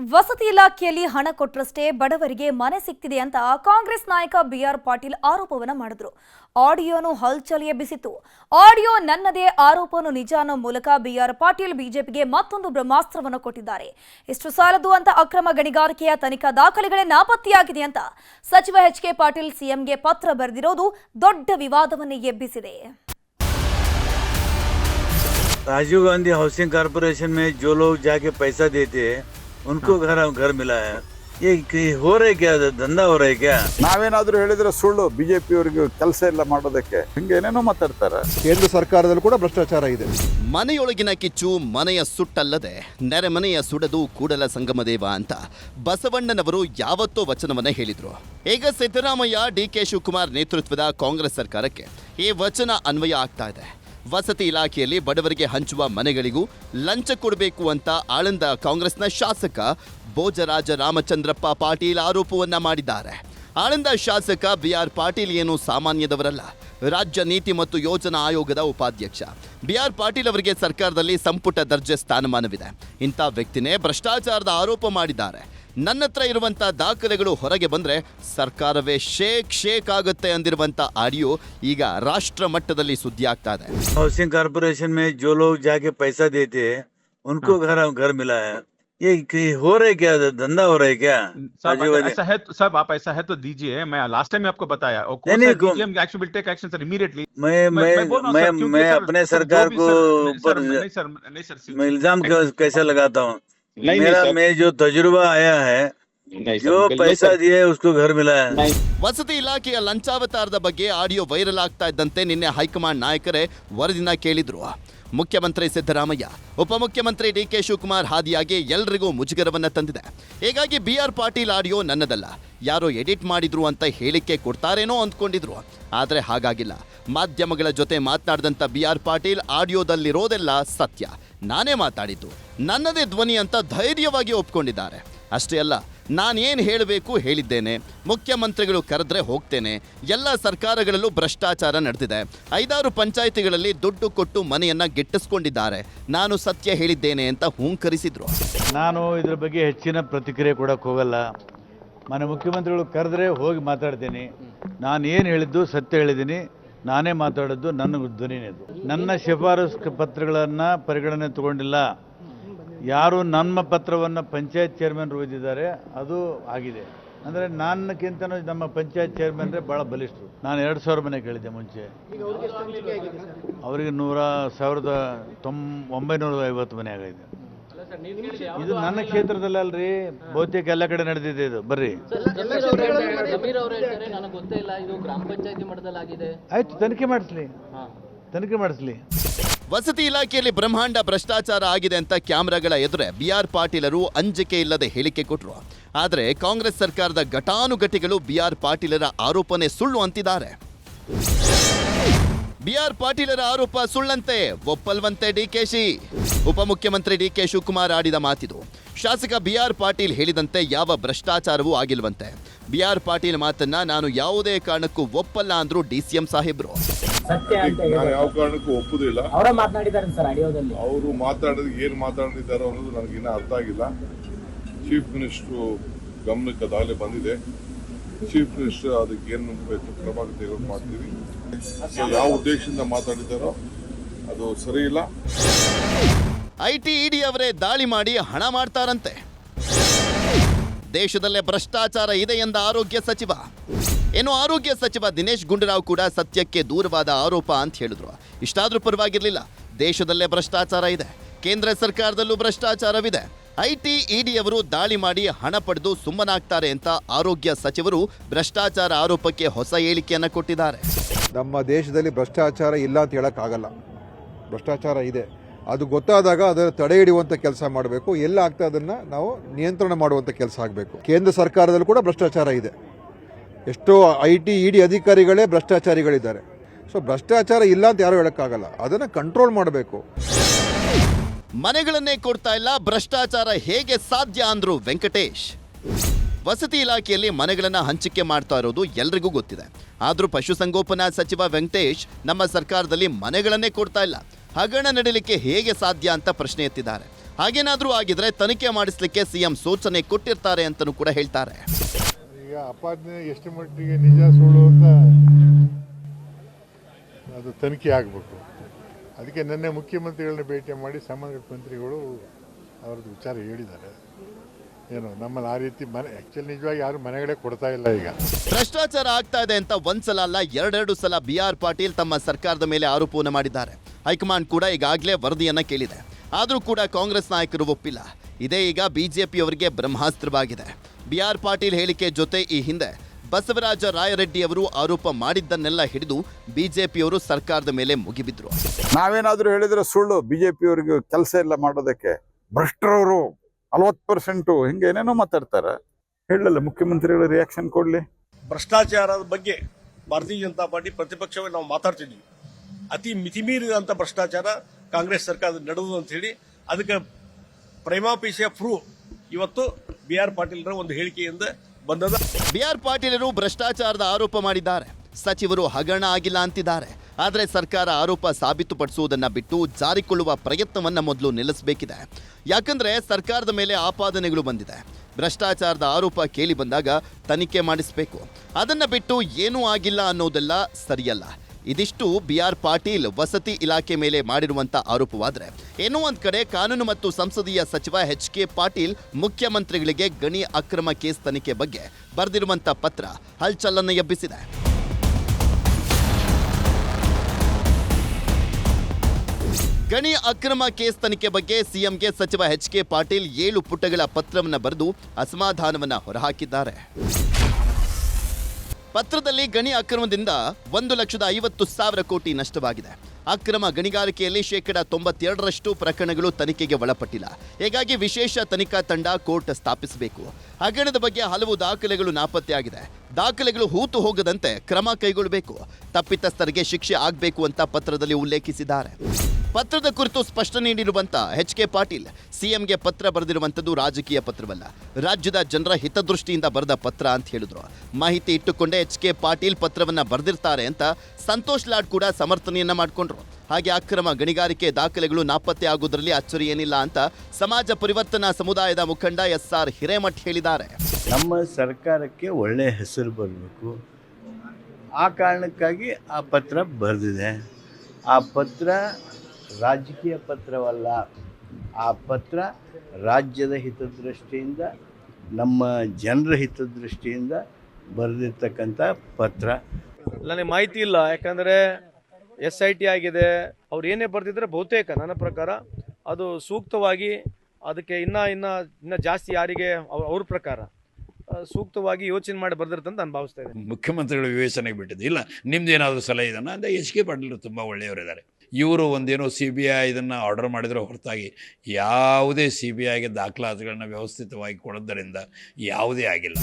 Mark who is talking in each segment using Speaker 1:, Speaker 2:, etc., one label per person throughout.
Speaker 1: ವಸತಿ ಇಲಾಖೆಯಲ್ಲಿ ಹಣ ಕೊಟ್ಟರಷ್ಟೇ ಬಡವರಿಗೆ ಮನೆ ಸಿಗ್ತಿದೆ ಅಂತ ಕಾಂಗ್ರೆಸ್ ನಾಯಕ ಬಿಆರ್ ಪಾಟೀಲ್ ಆರೋಪವನ್ನ ಮಾಡಿದ್ರು ಆಡಿಯೋನು ಹಲ್ಚಲ್ ಎಬ್ಬಿಸಿತ್ತು ಆಡಿಯೋ ನನ್ನದೇ ಆರೋಪವನ್ನು ನಿಜ ಅನ್ನೋ ಮೂಲಕ ಬಿಆರ್ ಪಾಟೀಲ್ ಬಿಜೆಪಿಗೆ ಮತ್ತೊಂದು ಬ್ರಹ್ಮಾಸ್ತ್ರವನ್ನು ಕೊಟ್ಟಿದ್ದಾರೆ ಇಷ್ಟು ಸಾಲದು ಅಂತ ಅಕ್ರಮ ಗಣಿಗಾರಿಕೆಯ ತನಿಖಾ ದಾಖಲೆಗಳೇ ನಾಪತ್ತೆಯಾಗಿದೆ ಅಂತ ಸಚಿವ ಎಚ್ ಕೆ ಪಾಟೀಲ್ ಸಿಎಂಗೆ ಪತ್ರ ಬರೆದಿರೋದು ದೊಡ್ಡ ವಿವಾದವನ್ನೇ ಎಬ್ಬಿಸಿದೆ
Speaker 2: राजीव गांधी हाउसिंग कारपोरेशन में जो लोग जाके पैसा देते हैं उनको घर घर मिला है ये कि- हो रहा है क्या धंधा हो रहा है क्या
Speaker 3: ನಾವೇನಾದ್ರೂ ಹೇಳಿದ್ರೆ ಸುಳ್ಳು ಬಿಜೆಪಿ ಅವರಿಗೆ ಕೆಲಸ ಇಲ್ಲ ಮಾಡೋದಕ್ಕೆ ಹಿಂಗೆ ಏನೇನೋ ಮಾತಾಡ್ತಾರೆ
Speaker 4: ಕೇಂದ್ರ ಸರ್ಕಾರದಲ್ಲೂ ಕೂಡ ಭ್ರಷ್ಟಾಚಾರ ಇದೆ
Speaker 5: ಮನೆಯೊಳಗಿನ ಕಿಚ್ಚು ಮನೆಯ ಸುಟ್ಟಲ್ಲದೆ ನೆರೆಮನೆಯ ಸುಡದು ಕೂಡಲ ಸಂಗಮದೇವ ಅಂತ ಬಸವಣ್ಣನವರು ಯಾವತ್ತೋ ವಚನವನ್ನ ಹೇಳಿದ್ರು ಈಗ ಸಿದ್ದರಾಮಯ್ಯ ಡಿ ಕೆ ಶಿವಕುಮಾರ್ ನೇತೃತ್ವದ ಕಾಂಗ್ರೆಸ್ ಸರ್ಕಾರಕ್ಕೆ ಈ ವಚನ ಅನ್ವಯ ಆಗ್ತಾ ಇದೆ ವಸತಿ ಇಲಾಖೆಯಲ್ಲಿ ಬಡವರಿಗೆ ಹಂಚುವ ಮನೆಗಳಿಗೂ ಲಂಚ ಕೊಡಬೇಕು ಅಂತ ಆಳಂದ ಕಾಂಗ್ರೆಸ್ನ ಶಾಸಕ ಭೋಜರಾಜ ರಾಮಚಂದ್ರಪ್ಪ ಪಾಟೀಲ್ ಆರೋಪವನ್ನ ಮಾಡಿದ್ದಾರೆ. ಆಳಂದ ಶಾಸಕ ಬಿ ಆರ್ ಪಾಟೀಲ್ ಏನು ಸಾಮಾನ್ಯದವರಲ್ಲ. ರಾಜ್ಯ ನೀತಿ ಮತ್ತು ಯೋಜನಾ ಆಯೋಗದ ಉಪಾಧ್ಯಕ್ಷ. ಬಿ ಆರ್ ಪಾಟೀಲ್ ಅವರಿಗೆ ಸರ್ಕಾರದಲ್ಲಿ ಸಂಪುಟ ದರ್ಜೆ ಸ್ಥಾನಮಾನವಿದೆ. ಇಂಥ ವ್ಯಕ್ತಿನೇ ಭ್ರಷ್ಟಾಚಾರದ ಆರೋಪ ಮಾಡಿದ್ದಾರೆ. ನನ್ನ ಹತ್ರ ಇರುವಂತ ದಾಖಲೆಗಳು ಹೊರಗೆ ಬಂದ್ರೆ ಸರ್ಕಾರವೇ ಶೇಕ್ ಶೇಕ್ ಆಗುತ್ತೆ ಅಂದಿರುವಂತ ಆಡಿಯೋ ಈಗ ರಾಷ್ಟ್ರ ಮಟ್ಟದಲ್ಲಿ ಸುದ್ದಿ ಆಗ್ತಾ ಇದೆ
Speaker 2: हाउसिंग कारपोरेशन में जो लोग जाके पैसा देते हैं उनको घर घर मिला है ये कि- हो रहा है क्या धंधा हो रहा है क्या
Speaker 6: साहब
Speaker 2: राजीव
Speaker 6: अगर
Speaker 2: गांधी
Speaker 6: ऐसा है तो साहब आप ऐसा है तो दीजिए मैं लास्ट टाइम आपको बताया और
Speaker 2: नहीं, नहीं,
Speaker 6: कोर्स दीजिए हम action will take action sir immediately
Speaker 2: मैं मैं
Speaker 6: बोल रहा हूँ
Speaker 2: मैं
Speaker 6: सर, क्योंकि
Speaker 2: मैं
Speaker 6: सर,
Speaker 2: अपने
Speaker 6: सर,
Speaker 2: सरकार
Speaker 6: जो भी
Speaker 2: को
Speaker 6: सर- नहीं,
Speaker 2: ऊपर
Speaker 6: सर, नहीं सर नहीं सर
Speaker 2: मैं इल्जाम क्यों- कैसे लगाता हूँ
Speaker 6: नहीं, नहीं,
Speaker 2: मेरा
Speaker 6: सर।
Speaker 2: मैं जो तजुर्बा आया है
Speaker 6: नहीं
Speaker 2: जो पैसा दिए उसको घर मिला है
Speaker 5: ವಸತಿ ಇಲಾಖೆಯ ಲಂಚಾವತಾರದ ಬಗ್ಗೆ ಆಡಿಯೋ ವೈರಲ್ ಆಗ್ತಾ ಇದ್ದಂತೆ ನಿನ್ನೆ ಹೈಕಮಾಂಡ್ ನಾಯಕರೇ ವರದಿನ ಕೇಳಿದ್ರು ಮುಖ್ಯಮಂತ್ರಿ ಸಿದ್ದರಾಮಯ್ಯ, ಉಪಮುಖ್ಯಮಂತ್ರಿ ಡಿ ಕೆ ಶಿವಕುಮಾರ್ ಹಾದಿಯಾಗಿ ಎಲ್ರಿಗೂ ಮುಜುಗರವನ್ನ ತಂದಿದೆ. ಹೀಗಾಗಿ ಬಿ ಆರ್ ಪಾಟೀಲ್ ಆಡಿಯೋ ನನ್ನದಲ್ಲ. ಯಾರೋ ಎಡಿಟ್ ಮಾಡಿದ್ರು ಅಂತ ಹೇಳಿಕೆ ಕೊಡ್ತಾರೇನೋ ಅಂದ್ಕೊಂಡಿದ್ರು. ಆದರೆ ಹಾಗಾಗಿಲ್ಲ. ಮಾಧ್ಯಮಗಳ ಜೊತೆ ಮಾತನಾಡಿದಂಥ ಬಿ ಆರ್ ಪಾಟೀಲ್ ಆಡಿಯೋದಲ್ಲಿರೋದೆಲ್ಲ ಸತ್ಯ. ನಾನೇ ಮಾತಾಡಿದ್ದು. ನನ್ನದೇ ಧ್ವನಿ ಅಂತ ಧೈರ್ಯವಾಗಿ ಒಪ್ಕೊಂಡಿದ್ದಾರೆ. ಅಷ್ಟೇ ಅಲ್ಲ ನಾನೇನು ಹೇಳಬೇಕು ಹೇಳಿದ್ದೇನೆ, ಮುಖ್ಯಮಂತ್ರಿಗಳು ಕರೆದ್ರೆ ಹೋಗ್ತೇನೆ, ಎಲ್ಲ ಸರ್ಕಾರಗಳಲ್ಲೂ ಭ್ರಷ್ಟಾಚಾರ ನಡೆದಿದೆ. ಐದಾರು ಪಂಚಾಯಿತಿಗಳಲ್ಲಿ ದುಡ್ಡು ಕೊಟ್ಟು ಮನೆಯನ್ನ ಗಿಟ್ಟಿಸ್ಕೊಂಡಿದ್ದಾರೆ. ನಾನು ಸತ್ಯ ಹೇಳಿದ್ದೇನೆ ಅಂತ ಹೂಂಕರಿಸಿದ್ರು.
Speaker 7: ನಾನು ಇದ್ರ ಬಗ್ಗೆ ಹೆಚ್ಚಿನ ಪ್ರತಿಕ್ರಿಯೆ ಕೊಡಕ್ಕೆ ಹೋಗಲ್ಲ. ಮನೆ ಮುಖ್ಯಮಂತ್ರಿಗಳು ಕರೆದ್ರೆ ಹೋಗಿ ಮಾತಾಡ್ತೀನಿ. ನಾನು ಏನು ಹೇಳಿದ್ದು ಸತ್ಯ ಹೇಳಿದ್ದೀನಿ. ನಾನೇ ಮಾತಾಡೋದು ನನ್ನ ಧ್ವನಿನೇ ನನ್ನ ಶಿಫಾರಸು ಪತ್ರಗಳನ್ನು ಪರಿಗಣನೆ ತಗೊಂಡಿಲ್ಲ. ಯಾರು ನಮ್ಮ ಪತ್ರವನ್ನು ಪಂಚಾಯತ್ ಚೇರ್ಮನ್ ಓದಿದ್ದಾರೆ ಅದು ಆಗಿದೆ. ಅಂದರೆ ನನ್ನಕ್ಕಿಂತನೂ ನಮ್ಮ ಪಂಚಾಯತ್ ಚೇರ್ಮನ್ರೇ ಭಾಳ ಬಲಿಷ್ಠರು. ನಾನು ಎರಡು ಸಾವಿರ ಮನೆ ಕೇಳಿದ್ದೆ ಮುಂಚೆ. ಅವರಿಗೆ ನೂರ ಸಾವಿರದ ತೊಂಬ ಒಂಬೈನೂರ ಐವತ್ತು ಮನೆ ಆಗಿದೆ ಇದು ನನ್ನ ಕ್ಷೇತ್ರದಲ್ಲಿ ಅಲ್ರಿ ಬಹುತೇಕ ಎಲ್ಲ ಕಡೆ ನಡೆದಿದೆ ಇದು. ಬರ್ರಿ. ಆಯ್ತು ತನಿಖೆ ಮಾಡಿಸ್ಲಿ. ತನಿಖೆ ಮಾಡಿಸ್ಲಿ.
Speaker 5: ವಸತಿ ಇಲಾಖೆಯಲ್ಲಿ ಬ್ರಹ್ಮಾಂಡ ಭ್ರಷ್ಟಾಚಾರ ಆಗಿದೆ ಅಂತ ಕ್ಯಾಮ್ರಾಗಳ ಎದುರೆ ಬಿ ಆರ್ ಪಾಟೀಲರು ಅಂಜಿಕೆ ಇಲ್ಲದೆ ಹೇಳಿಕೆ ಕೊಟ್ಟರು ಆದರೆ ಕಾಂಗ್ರೆಸ್ ಸರ್ಕಾರದ ಘಟಾನುಘಟಿಗಳು ಬಿ ಆರ್ ಪಾಟೀಲರ ಆರೋಪನೆ ಸುಳ್ಳು ಅಂತಿದ್ದಾರೆ. ಬಿ ಆರ್ ಪಾಟೀಲರ ಆರೋಪ ಸುಳ್ಳಂತೆ, ಒಪ್ಪಲ್ವಂತೆ ಡಿಕೆಶಿ ಉಪಮುಖ್ಯಮಂತ್ರಿ ಡಿ ಕೆ ಶಿವಕುಮಾರ್ ಆಡಿದ ಮಾತಿದು. ಶಾಸಕ ಬಿ ಆರ್ ಪಾಟೀಲ್ ಹೇಳಿದಂತೆ ಯಾವ ಭ್ರಷ್ಟಾಚಾರವೂ ಆಗಿಲ್ವಂತೆ. ಬಿ ಆರ್ ಪಾಟೀಲ್ ಮಾತನ್ನ ನಾನು ಯಾವುದೇ ಕಾರಣಕ್ಕೂ ಒಪ್ಪಲ್ಲ ಅಂದ್ರು ಡಿ ಸಿ ಸಾಹೇಬ್ರು.
Speaker 8: ಸತ್ಯ ಅಂತ
Speaker 9: ನಾನು ಯಾವ ಕಾರಣಕ್ಕೂ ಒಪ್ಪುದಿಲ್ಲ
Speaker 8: ಅವರ ಮಾತನಾಡಿದ್ದಾರೆ ಸರ್ ಆಡಿಯೋದಲ್ಲಿ.
Speaker 9: ಅವರು ಮಾತಾಡೋದು ಏನು ಮಾತಾಡಿದ್ದಾರೋ ಅನ್ನೋದು ನನಗಿನ್ನ ಅರ್ಥ ಆಗಿಲ್ಲ. ಚೀಫ್ ಮಿನಿಸ್ಟ್ರು ಗಮನಕ್ಕೆ ಅದಾಗಲೇ ಬಂದಿದೆ. ಚೀಫ್ ಮಿನಿಸ್ಟರ್ ಅದಕ್ಕೆ ಏನು ಬೇಕು ಕ್ರಮ ತೆಗೆದು ಮಾಡ್ತೀವಿ. ಯಾವ ಉದ್ದೇಶದಿಂದ ಮಾತಾಡಿದ್ದಾರೋ ಅದು ಸರಿ ಇಲ್ಲ.
Speaker 5: ಐ ಟಿ ಇಡಿ ಅವರೇ ದಾಳಿ ಮಾಡಿ ಹಣ ಮಾಡ್ತಾರಂತೆ. ದೇಶದಲ್ಲೇ ಭ್ರಷ್ಟಾಚಾರ ಇದೆ ಎಂದ ಆರೋಗ್ಯ ಸಚಿವ. ಇನ್ನು ಆರೋಗ್ಯ ಸಚಿವ ದಿನೇಶ್ ಗುಂಡೂರಾವ್ ಕೂಡ ಸತ್ಯಕ್ಕೆ ದೂರವಾದ ಆರೋಪ ಅಂತ ಹೇಳಿದ್ರು. ಇಷ್ಟಾದ್ರೂ ಪರವಾಗಿರಲಿಲ್ಲ. ದೇಶದಲ್ಲೇ ಭ್ರಷ್ಟಾಚಾರ ಇದೆ. ಕೇಂದ್ರ ಸರ್ಕಾರದಲ್ಲೂ ಭ್ರಷ್ಟಾಚಾರವಿದೆ. ಐ ಟಿ ಇಡಿ ಅವರು ದಾಳಿ ಮಾಡಿ ಹಣ ಪಡೆದು ಸುಮ್ಮನಾಗ್ತಾರೆ ಅಂತ ಆರೋಗ್ಯ ಸಚಿವರು ಭ್ರಷ್ಟಾಚಾರ ಆರೋಪಕ್ಕೆ ಹೊಸ ಹೇಳಿಕೆಯನ್ನು ಕೊಟ್ಟಿದ್ದಾರೆ.
Speaker 4: ನಮ್ಮ ದೇಶದಲ್ಲಿ ಭ್ರಷ್ಟಾಚಾರ ಇಲ್ಲ ಅಂತ ಹೇಳೋಕ್ಕಾಗಲ್ಲ. ಭ್ರಷ್ಟಾಚಾರ ಇದೆ. ಅದು ಗೊತ್ತಾದಾಗ ಅದರ ತಡೆ ಹಿಡಿಯುವಂಥ ಕೆಲಸ ಮಾಡಬೇಕು. ಎಲ್ಲ ಆಗ್ತಾ ಅದನ್ನು ನಾವು ನಿಯಂತ್ರಣ ಮಾಡುವಂಥ ಕೆಲಸ ಆಗಬೇಕು. ಕೇಂದ್ರ ಸರ್ಕಾರದಲ್ಲೂ ಕೂಡ ಭ್ರಷ್ಟಾಚಾರ ಇದೆ. ಎಷ್ಟೋ ಐ ಟಿ ಇ ಡಿ ಅಧಿಕಾರಿಗಳೇ ಭ್ರಷ್ಟಾಚಾರಿಗಳಿದ್ದಾರೆ. ಸೊ ಭ್ರಷ್ಟಾಚಾರ ಇಲ್ಲ ಅಂತ ಯಾರು ಹೇಳೋಕ್ಕಾಗಲ್ಲ. ಅದನ್ನು ಕಂಟ್ರೋಲ್ ಮಾಡಬೇಕು.
Speaker 5: ಮನೆಗಳನ್ನೇ ಕೊಡ್ತಾ ಇಲ್ಲ, ಭ್ರಷ್ಟಾಚಾರ ಹೇಗೆ ಸಾಧ್ಯ ಅಂದ್ರು ವೆಂಕಟೇಶ್. ವಸತಿ ಇಲಾಖೆಯಲ್ಲಿ ಮನೆಗಳನ್ನ ಹಂಚಿಕೆ ಮಾಡ್ತಾ ಇರೋದು ಎಲ್ರಿಗೂ ಗೊತ್ತಿದೆ. ಆದ್ರೂ ಪಶುಸಂಗೋಪನಾ ಸಚಿವ ವೆಂಕಟೇಶ್ ನಮ್ಮ ಸರ್ಕಾರದಲ್ಲಿ ಮನೆಗಳನ್ನೇ ಕೊಡ್ತಾ ಇಲ್ಲ. ಹಗರಣ ನಡೀಲಿಕ್ಕೆ ಹೇಗೆ ಸಾಧ್ಯ ಅಂತ ಪ್ರಶ್ನೆ ಎತ್ತಿದ್ದಾರೆ. ಹಾಗೇನಾದರೂ ಆಗಿದ್ರೆ ತನಿಖೆ ಮಾಡಿಸ್ಲಿಕ್ಕೆ ಸಿಎಂ ಸೂಚನೆ ಕೊಟ್ಟಿರ್ತಾರೆ ಅಂತಲೂ ಕೂಡ ಹೇಳ್ತಾರೆ.
Speaker 10: ಈಗ ಅಪಾದನೆ ಎಷ್ಟು ಮಟ್ಟಿಗೆ ನಿಜ ಸುಳ್ಳು ಅಂತ ಅದು ತನಿಖೆ ಆಗಬೇಕು. ಅದಕ್ಕೆ ನಿನ್ನೆ ಮುಖ್ಯಮಂತ್ರಿಗಳನ್ನ ಭೇಟಿ ಮಾಡಿ ಸಂಬಂಧಪಟ್ಟ ಮಂತ್ರಿಗಳು ಅವ್ರದ್ದು ವಿಚಾರ ಹೇಳಿದ್ದಾರೆ. ಏನು, ನಮ್ಮಲ್ಲಿ ಆ ರೀತಿ ಮನೆ ಆಕ್ಚುಲಿ ನಿಜವಾಗಿ ಯಾರು ಮನೆಗಳೇ ಕೊಡ್ತಾ ಇಲ್ಲ ಈಗ.
Speaker 5: ಭ್ರಷ್ಟಾಚಾರ ಆಗ್ತಾ ಇದೆ ಅಂತ ಒಂದ್ಸಲ ಅಲ್ಲ ಎರಡೆರಡು ಸಲ ಬಿ ಆರ್ ಪಾಟೀಲ್ ತಮ್ಮ ಸರ್ಕಾರದ ಮೇಲೆ ಆರೋಪವನ್ನು ಮಾಡಿದ್ದಾರೆ. ಹೈಕಮಾಂಡ್ ಕೂಡ ಈಗಾಗಲೇ ವರದಿಯನ್ನ ಕೇಳಿದೆ. ಆದರೂ ಕೂಡ ಕಾಂಗ್ರೆಸ್ ನಾಯಕರು ಒಪ್ಪಿಲ್ಲ. ಇದೇ ಈಗ ಬಿಜೆಪಿಯವರಿಗೆ ಬ್ರಹ್ಮಾಸ್ತ್ರವಾಗಿದೆ. ಬಿ ಆರ್ ಪಾಟೀಲ್ ಹೇಳಿಕೆ ಜೊತೆ ಈ ಹಿಂದೆ ಬಸವರಾಜ ರಾಯರೆಡ್ಡಿ ಅವರು ಆರೋಪ ಮಾಡಿದ್ದನ್ನೆಲ್ಲ ಹಿಡಿದು ಬಿಜೆಪಿಯವರು ಸರ್ಕಾರದ ಮೇಲೆ ಮುಗಿಬಿದ್ರು.
Speaker 3: ನಾವೇನಾದರೂ ಹೇಳಿದ್ರೆ ಸುಳ್ಳು ಬಿಜೆಪಿಯವರಿಗೆ ಕೆಲಸ ಇಲ್ಲ ಮಾಡೋದಕ್ಕೆ. ಭ್ರಷ್ಟರವರು ನಲ್ವತ್ತು ಪರ್ಸೆಂಟು ಹಿಂಗೆ ಏನೇನೋ ಮಾತಾಡ್ತಾರೆ. ಹೇಳಲ್ಲ ಮುಖ್ಯಮಂತ್ರಿಗಳು ರಿಯಾಕ್ಷನ್ ಕೊಡಲಿ.
Speaker 11: ಭ್ರಷ್ಟಾಚಾರದ ಬಗ್ಗೆ ಭಾರತೀಯ ಜನತಾ ಪಾರ್ಟಿ ಪ್ರತಿಪಕ್ಷವೇ ನಾವು ಮಾತಾಡ್ತಿದ್ವಿ ಅತಿ ಮಿತಿಮೀರಿದಂಥ ಭ್ರಷ್ಟಾಚಾರ ಕಾಂಗ್ರೆಸ್ ಸರ್ಕಾರದ ನಡೆದು ಅಂತ ಹೇಳಿ ಅದಕ್ಕೆ ಪ್ರೇಮಾಪೀಸಿಯ ಪ್ರೂವ್ ಇವತ್ತು ಬಿ ಆರ್ ಪಾಟೀಲ್ರ ಒಂದು ಹೇಳಿಕೆಯಿಂದ ಬಂದದ
Speaker 5: ಬಿ ಆರ್ ಪಾಟೀಲರು ಭ್ರಷ್ಟಾಚಾರದ ಆರೋಪ ಮಾಡಿದ್ದಾರೆ. ಸಚಿವರು ಹಗರಣ ಆಗಿಲ್ಲ ಅಂತಿದ್ದಾರೆ. ಆದರೆ ಸರ್ಕಾರ ಆರೋಪ ಸಾಬೀತುಪಡಿಸುವುದನ್ನು ಬಿಟ್ಟು ಜಾರಿಕೊಳ್ಳುವ ಪ್ರಯತ್ನವನ್ನು ಮೊದಲು ನಿಲ್ಲಿಸಬೇಕಿದೆ. ಯಾಕಂದರೆ ಸರ್ಕಾರದ ಮೇಲೆ ಆಪಾದನೆಗಳು ಬಂದಿದೆ. ಭ್ರಷ್ಟಾಚಾರದ ಆರೋಪ ಕೇಳಿ ಬಂದಾಗ ತನಿಖೆ ಮಾಡಿಸಬೇಕು. ಅದನ್ನು ಬಿಟ್ಟು ಏನೂ ಆಗಿಲ್ಲ ಅನ್ನೋದೆಲ್ಲ ಸರಿಯಲ್ಲ. ಇದಿಷ್ಟು ಬಿ ಆರ್ ಪಾಟೀಲ್ ವಸತಿ ಇಲಾಖೆ ಮೇಲೆ ಮಾಡಿರುವಂತ ಆರೋಪವಾದ್ರೆ. ಏನೋ ಒಂದ್ ಕಡೆ ಕಾನೂನು ಮತ್ತು ಸಂಸದೀಯ ಸಚಿವ ಎಚ್ ಕೆ ಪಾಟೀಲ್ ಮುಖ್ಯಮಂತ್ರಿಗಳಿಗೆ ಗಣಿ ಅಕ್ರಮ ಕೇಸ್ ತನಿಖೆ ಬಗ್ಗೆ ಬರೆದಿರುವಂತ ಪತ್ರ ಹಲ್ಚಲ್ಲನ್ನು ಎಬ್ಬಿಸಿದೆ. ಗಣಿ ಅಕ್ರಮ ಕೇಸ್ ತನಿಖೆ ಬಗ್ಗೆ ಸಿಎಂಗೆ ಸಚಿವ ಎಚ್ ಕೆ ಪಾಟೀಲ್ ಏಳು ಪುಟಗಳ ಪತ್ರವನ್ನು ಬರೆದು ಅಸಮಾಧಾನವನ್ನ ಹೊರಹಾಕಿದ್ದಾರೆ. ಪತ್ರದಲ್ಲಿ ಗಣಿ ಅಕ್ರಮದಿಂದ ಒಂದು ಲಕ್ಷದ ಐವತ್ತು ಸಾವಿರ ಕೋಟಿ ನಷ್ಟವಾಗಿದೆ. ಅಕ್ರಮ ಗಣಿಗಾರಿಕೆಯಲ್ಲಿ ಶೇಕಡ ತೊಂಬತ್ತೆರಡರಷ್ಟು ಪ್ರಕರಣಗಳು ತನಿಖೆಗೆ ಒಳಪಟ್ಟಿಲ್ಲ. ಹೀಗಾಗಿ ವಿಶೇಷ ತನಿಖಾ ತಂಡ ಕೋರ್ಟ್ ಸ್ಥಾಪಿಸಬೇಕು. ಹಗರಣದ ಬಗ್ಗೆ ಹಲವು ದಾಖಲೆಗಳು ನಾಪತ್ತೆಯಾಗಿದೆ ದಾಖಲೆಗಳು ಹೂತು ಹೋಗದಂತೆ ಕ್ರಮ ಕೈಗೊಳ್ಳಬೇಕು. ತಪ್ಪಿತಸ್ಥರಿಗೆ ಶಿಕ್ಷೆ ಆಗಬೇಕು ಅಂತ ಪತ್ರದಲ್ಲಿ ಉಲ್ಲೇಖಿಸಿದ್ದಾರೆ. ಪತ್ರದ ಕುರಿತು ಸ್ಪಷ್ಟನೆ ನೀಡಿರುವಂತ ಎಚ್ ಕೆ ಪಾಟೀಲ್ ಸಿಎಂಗೆ ಪತ್ರ ಬರೆದಿರುವಂತದ್ದು ರಾಜಕೀಯ ಪತ್ರವಲ್ಲ. ರಾಜ್ಯದ ಜನರ ಹಿತದೃಷ್ಟಿಯಿಂದ ಬರೆದ ಪತ್ರ ಅಂತ ಹೇಳಿದ್ರು. ಮಾಹಿತಿ ಇಟ್ಟುಕೊಂಡೇ ಎಚ್ ಕೆ ಪಾಟೀಲ್ ಪತ್ರವನ್ನ ಬರೆದಿರ್ತಾರೆ ಅಂತ ಸಂತೋಷ್ ಲಾಡ್ ಕೂಡ ಸಮರ್ಥನೆಯನ್ನ ಮಾಡಿಕೊಂಡ್ರು. ಹಾಗೆ ಅಕ್ರಮ ಗಣಿಗಾರಿಕೆ ದಾಖಲೆಗಳು ನಾಪತ್ತೆ ಆಗುವುದರಲ್ಲಿ ಅಚ್ಚರಿ ಏನಿಲ್ಲ ಅಂತ ಸಮಾಜ ಪರಿವರ್ತನಾ ಸಮುದಾಯದ ಮುಖಂಡ ಎಸ್ ಆರ್ ಹಿರೇಮಠ್ ಹೇಳಿದ್ದಾರೆ.
Speaker 12: ನಮ್ಮ ಸರ್ಕಾರಕ್ಕೆ ಒಳ್ಳೆಯ ಹೆಸರು ಬರಬೇಕು. ಆ ಕಾರಣಕ್ಕಾಗಿ ಆ ಪತ್ರ ಬರೆದಿದೆ. ಆ ಪತ್ರ ರಾಜಕೀಯ ಪತ್ರವಲ್ಲ ಆ ಪತ್ರ ರಾಜ್ಯದ ಹಿತದೃಷ್ಟಿಯಿಂದ ನಮ್ಮ ಜನರ ಹಿತದೃಷ್ಟಿಯಿಂದ ಬರೆದಿರ್ತಕ್ಕಂಥ ಪತ್ರ.
Speaker 11: ನನಗೆ ಮಾಹಿತಿ ಇಲ್ಲ ಯಾಕಂದರೆ ಎಸ್ ಐ ಟಿ ಆಗಿದೆ ಅವ್ರು ಏನೇ ಬರ್ತಿದ್ರೆ ಬಹುತೇಕ ನನ್ನ ಪ್ರಕಾರ ಅದು ಸೂಕ್ತವಾಗಿ ಅದಕ್ಕೆ ಇನ್ನೂ ಇನ್ನೂ ಇನ್ನೂ ಜಾಸ್ತಿ ಯಾರಿಗೆ ಅವ್ರ ಅವ್ರ ಪ್ರಕಾರ ಸೂಕ್ತವಾಗಿ ಯೋಚನೆ ಮಾಡಿ ಬರ್ದಿರ್ತಂತ ನಾನು ಭಾವಿಸ್ತಾ ಇದ್ದೀನಿ.
Speaker 10: ಮುಖ್ಯಮಂತ್ರಿಗಳ ವಿವೇಚನೆಗೆ ಬಿಟ್ಟಿದ್ದು. ಇಲ್ಲ ನಿಮ್ದು ಏನಾದರೂ ಸಲಹೆ ಇದನ್ನ ಅಂದರೆ ಎಚ್ ಕೆ ಪಾಟೀಲ್ ತುಂಬ ಒಳ್ಳೆಯವರಿದ್ದಾರೆ. ಇವರು ಒಂದೇನೋ ಸಿ ಬಿ ಐ ಇದನ್ನು ಆರ್ಡರ್ ಮಾಡಿದರೆ ಹೊರತಾಗಿ ಯಾವುದೇ ಸಿ ಬಿ ಐಗೆ ದಾಖಲಾತಿಗಳನ್ನ ವ್ಯವಸ್ಥಿತವಾಗಿ ಕೊಡೋದರಿಂದ ಯಾವುದೇ ಆಗಿಲ್ಲ.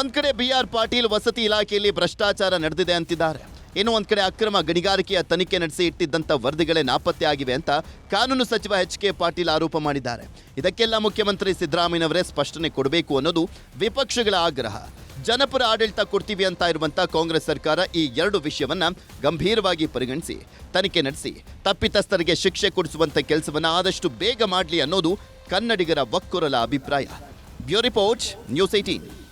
Speaker 5: ಒಂದು ಕಡೆ ಬಿ ಆರ್ ಪಾಟೀಲ್ ವಸತಿ ಇಲಾಖೆಯಲ್ಲಿ ಭ್ರಷ್ಟಾಚಾರ ನಡೆದಿದೆ ಅಂತಿದ್ದಾರೆ. ಇನ್ನು ಒಂದು ಕಡೆ ಅಕ್ರಮ ಗಣಿಗಾರಿಕೆಯ ತನಿಖೆ ನಡೆಸಿ ಇಟ್ಟಿದ್ದಂಥ ವರದಿಗಳೇ ನಾಪತ್ತೆ ಆಗಿವೆ ಅಂತ ಕಾನೂನು ಸಚಿವ ಎಚ್ ಕೆ ಪಾಟೀಲ್ ಆರೋಪ ಮಾಡಿದ್ದಾರೆ. ಇದಕ್ಕೆಲ್ಲ ಮುಖ್ಯಮಂತ್ರಿ ಸಿದ್ದರಾಮಯ್ಯನವರೇ ಸ್ಪಷ್ಟನೆ ಕೊಡಬೇಕು ಅನ್ನೋದು ವಿಪಕ್ಷಗಳ ಆಗ್ರಹ. ಜನಪರ ಆಡಳಿತ ಕೊಡ್ತೀವಿ ಅಂತ ಇರುವಂತಹ ಕಾಂಗ್ರೆಸ್ ಸರ್ಕಾರ ಈ ಎರಡು ವಿಷಯವನ್ನ ಗಂಭೀರವಾಗಿ ಪರಿಗಣಿಸಿ, ತನಿಖೆ ನಡೆಸಿ, ತಪ್ಪಿತಸ್ಥರಿಗೆ ಶಿಕ್ಷೆ ಕೊಡಿಸುವಂತ ಕೆಲಸವನ್ನ ಆದಷ್ಟು ಬೇಗ ಮಾಡಲಿ ಅನ್ನೋದು ಕನ್ನಡಿಗರ ಒಕ್ಕೊರಲ ಅಭಿಪ್ರಾಯ. ಬ್ಯೂ ರಿಪೋರ್ಟ್, ನ್ಯೂಸ್ ಏಟೀನ್